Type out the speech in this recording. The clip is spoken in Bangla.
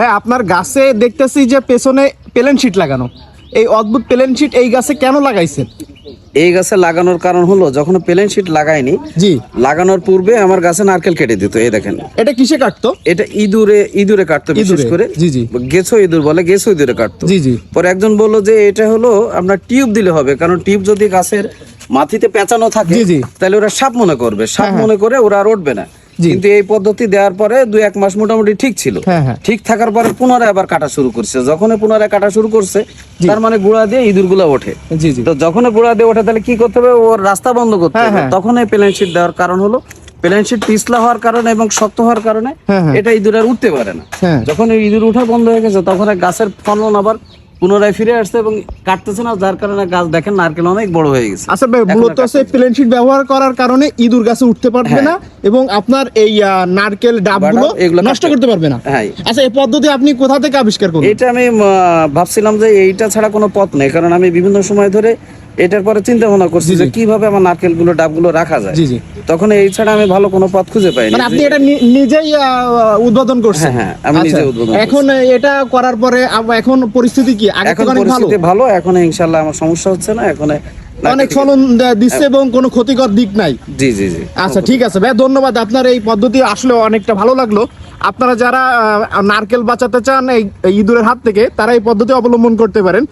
ভাই আপনার গাছে দেখতেছি যে পেছনে প্লেন শিট লাগানো। এই অদ্ভুত প্লেন শিট এই গাছে কেন লাগাইছেন? এই গাছে লাগানোর কারণ হলো যখন প্লেন শিট লাগাইনি জি। লাগানোর পূর্বে আমার গাছে নারকেল কেটে দিত এই দেখেন। এটা কিসে কাটতো? এটা ইঁদুরে ইঁদুরে কাটতো বিশেষ করে। জি, জি। গেছো ইঁদুর বলে গেছো ইঁদুরে কাটতো। জি জি। পরে একজন বলল যে এটা হলো আপনার টিউব দিলে হবে কারণ টিউব যদি গাছের মাটিতে পেঁচানো থাকে জি, জি। তাহলে ওরা সাপ মনে করবে। সাপ মনে করে ওরা আর উঠবে না। কিন্তু এই পদ্ধতি দেওয়ার পরে দুই এক মাস মোটামুটি ঠিক ছিল। হ্যাঁ, হ্যাঁ। ঠিক থাকার পরে পুনরায় আবার কাটা শুরু করছে। যখন পুনরায় কাটা শুরু করছে তার মানে গুঁড়া দিয়ে ইঁদুরগুলা ওঠে তো যখন গুড়া দিয়ে ওঠে তাহলে কি করতে হবে? ওর রাস্তা বন্ধ করতে হ্যাঁ, হবে। তখন এই প্লেন শিট দেওয়ার কারণ হলো প্লেন শিট পিছলা হওয়ার কারণে এবং শক্ত হওয়ার কারণে। এটা ইঁদুর আর উঠতে পারে না। যখন ইঁদুর উঠা বন্ধ হয়ে গেছে তখন এই গাছের ফলন আবার পুনরায় ফিরে আসছে এবং কাটতেছে না যার কারণে গাছ দেখেন নারকেল অনেক বড় হয়ে গেছে। আচ্ছা ভাই মূলত হচ্ছে প্লেন শিট ব্যবহার করার কারণে ইঁদুর গাছে উঠতে পারবে না এবং আপনার এই নারকেল ডাবগুলো এগুলো নষ্ট করতে পারবে না। হ্যাঁ। আচ্ছা এই পদ্ধতি আপনি কোথা থেকে আবিষ্কার করলেন? এটা আমি ভাবছিলাম যে এইটা ছাড়া কোনো পথ নেই কারণ আমি বিভিন্ন সময় ধরে এটার পরে চিন্তা ভাবনা করছি যে কীভাবে আমার নারকেলগুলো ডাবগুলো রাখা যায়। জি জি। তখন এই ছাড়া আমি ভালো কোনো পথ খুঁজে পাইনি। মানে আপনি এটা নিজেই উদ্বোধন করছেন? হ্যাঁ, হ্যাঁ, আমি নিজে আচ্ছা, উদ্বোধন এখন এটা করার পরে এখন পরিস্থিতি কি? আগে থেকে অনেক ভালো? ভালো এখন ইনশাল্লাহ আমার সমস্যা হচ্ছে না এখন অনেক ফলন দিচ্ছে এবং কোনো ক্ষতিকর দিক নাই। জি জি জি আচ্ছা ঠিক আছে ভাই ধন্যবাদ। আপনার এই পদ্ধতি আসলে অনেকটা ভালো লাগল। আপনারা যারা নারকেল বাঁচাতে চান এই ইঁদুরের হাত থেকে তারা এই পদ্ধতি অবলম্বন করতে পারেন।